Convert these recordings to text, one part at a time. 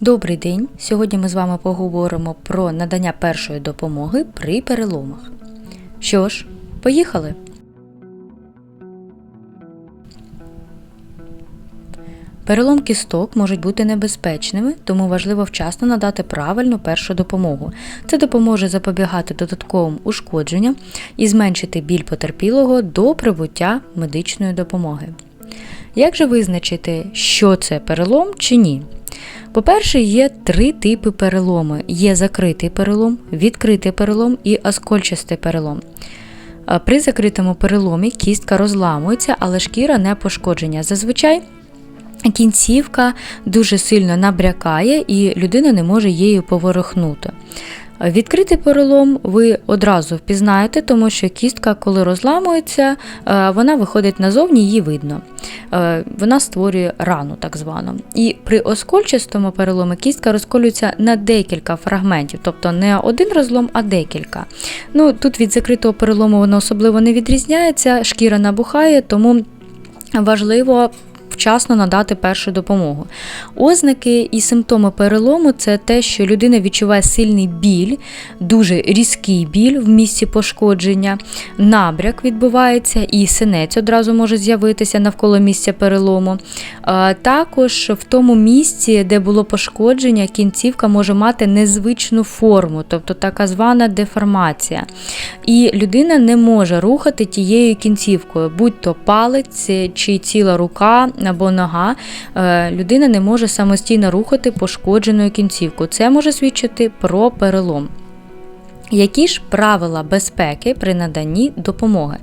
Добрий день! Сьогодні ми з вами поговоримо про надання першої допомоги при переломах. Що ж, поїхали! Перелом кісток можуть бути небезпечними, тому важливо вчасно надати правильну першу допомогу. Це допоможе запобігати додатковим ушкодженням і зменшити біль потерпілого до прибуття медичної допомоги. Як же визначити, що це перелом чи ні? По-перше, є три типи перелому: є закритий перелом, відкритий перелом і оскольчастий перелом. При закритому переломі кістка розламується, але шкіра не пошкодження. Зазвичай кінцівка дуже сильно набрякає і людина не може її поворухнути. Відкритий перелом ви одразу впізнаєте, тому що кістка, коли розламується, е, вона виходить назовні, її видно. Е, Вона створює рану, так звану. І при оскольчастому переломі кістка розколюється на декілька фрагментів, тобто не один розлом, а декілька. Ну, Тут від закритого перелому воно особливо не відрізняється, шкіра набухає, тому важливо вчасно надати першу допомогу. Ознаки і симптоми перелому це те, що людина відчуває сильний біль, дуже різкий біль в місці пошкодження, набряк відбувається і синець одразу може з'явитися навколо місця перелому. Також в тому місці, де було пошкодження, кінцівка може мати незвичну форму, тобто така звана деформація. І людина не може рухати тією кінцівкою, будь-то палець чи ціла рука або нога, е, людина не може самостійно рухати пошкодженою кінцівкою. Це може свідчити про перелом. Які ж правила безпеки при наданні допомоги?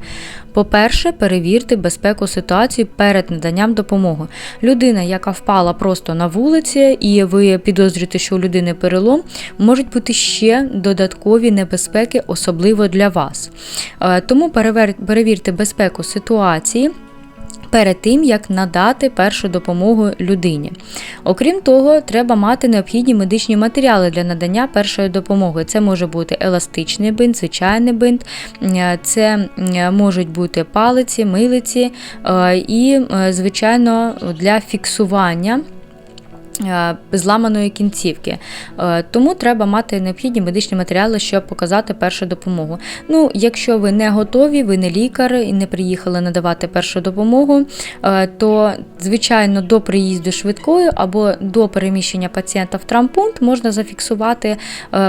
По-перше, перевірте безпеку ситуації перед наданням допомоги. Людина, яка впала просто на вулиці, і ви підозрюєте, що у людини перелом, можуть бути ще додаткові небезпеки, особливо для вас. Е, Тому перевірте безпеку ситуації перед тим, як надати першу допомогу людині. Окрім того, треба мати необхідні медичні матеріали для надання першої допомоги. Це може бути еластичний бинт, звичайний бинт, е, це е, можуть бути палиці, милиці е, і, звичайно, для фіксування. Е, Зламаної кінцівки, Е, тому треба мати необхідні медичні матеріали, щоб показати першу допомогу. Ну, якщо ви не готові, ви не лікар і не приїхали надавати першу допомогу, е, то звичайно до приїзду швидкою або до переміщення пацієнта в травмпункт можна зафіксувати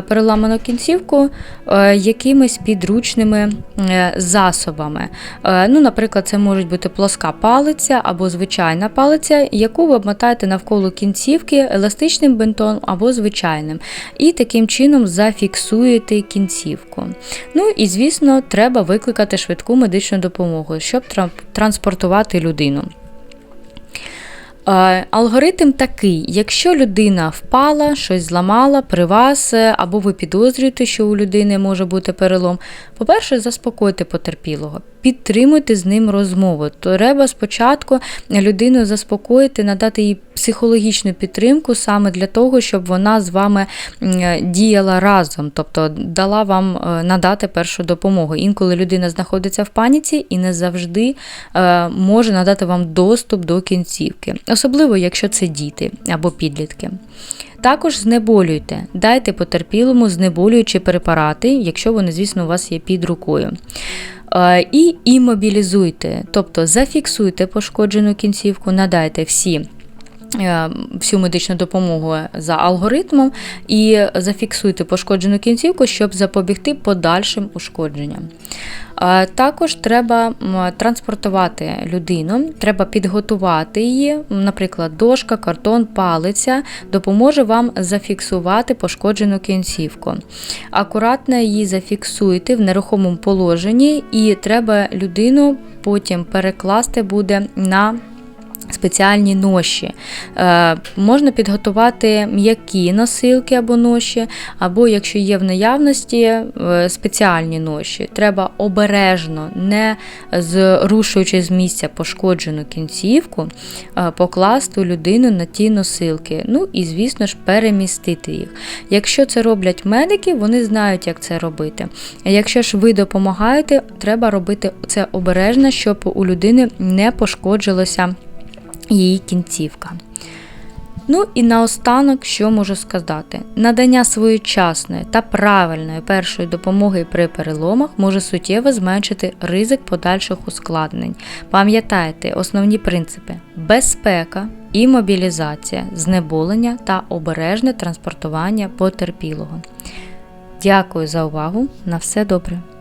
переламану кінцівку якимись підручними засобами. Ну, наприклад, це може бути плоска палиця або звичайна палиця, яку ви обмотаєте навколо кінцівки еластичним бинтом або звичайним. І таким чином зафіксуєте кінцівку. Ну і, звісно, треба викликати швидку медичну допомогу, щоб транспортувати людину. Е, Алгоритм такий: якщо людина впала, щось зламала при вас, е, або ви підозрюєте, що у людини може бути перелом, по-перше, заспокойте потерпілого, підтримуйте з ним розмову. Треба спочатку людину заспокоїти, надати їй психологічну підтримку саме для того, щоб вона з вами діяла разом, тобто дала вам е, надати першу допомогу. Інколи людина знаходиться в паніці і не завжди е, може надати вам доступ до кінцівки, особливо якщо це діти або підлітки. Також знеболюйте, дайте потерпілому знеболюючі препарати, якщо вони, звісно, у вас є під рукою. Е, І імобілізуйте, тобто зафіксуйте пошкоджену кінцівку, надайте всі всю медичну допомогу за алгоритмом і зафіксуйте пошкоджену кінцівку, щоб запобігти подальшим ушкодженням. Е, Також треба транспортувати людину, треба підготувати її, наприклад, дошка, картон, палиця допоможе вам зафіксувати пошкоджену кінцівку. Акуратно її зафіксуйте в нерухомому положенні, і треба людину потім перекласти буде на спеціальні ноші. Е, можна підготувати м'які носилки або ноші, або, якщо є в наявності, е, спеціальні ноші. Треба обережно, не зрушуючи з місця пошкоджену кінцівку, е, покласти людину на ті носилки. Ну і, звісно ж, перемістити їх. Якщо це роблять медики, вони знають, як це робити. Якщо ж ви допомагаєте, треба робити це обережно, щоб у людини не пошкоджилося її кінцівка. Ну і наостанок, що можу сказати, надання своєчасної та правильної першої допомоги при переломах може суттєво зменшити ризик подальших ускладнень. Пам'ятайте основні принципи: безпека, імобілізація, знеболення та обережне транспортування потерпілого. Дякую за увагу. На все добре.